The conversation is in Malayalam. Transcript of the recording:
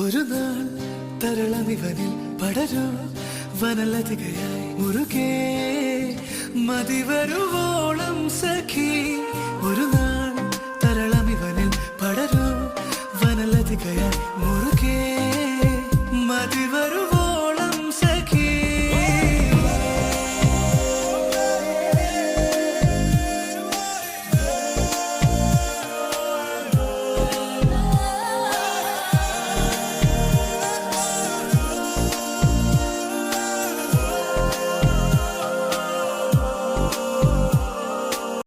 ഒരു നാൾ തരളമിവനിൽ പടരോ വനലതികയായി മുറുകേ. മതി വരുവോളം സഖി ഒരു നാൾ തരളമിവനിൽ പടരോ വനലതികയായി മുറുകേ.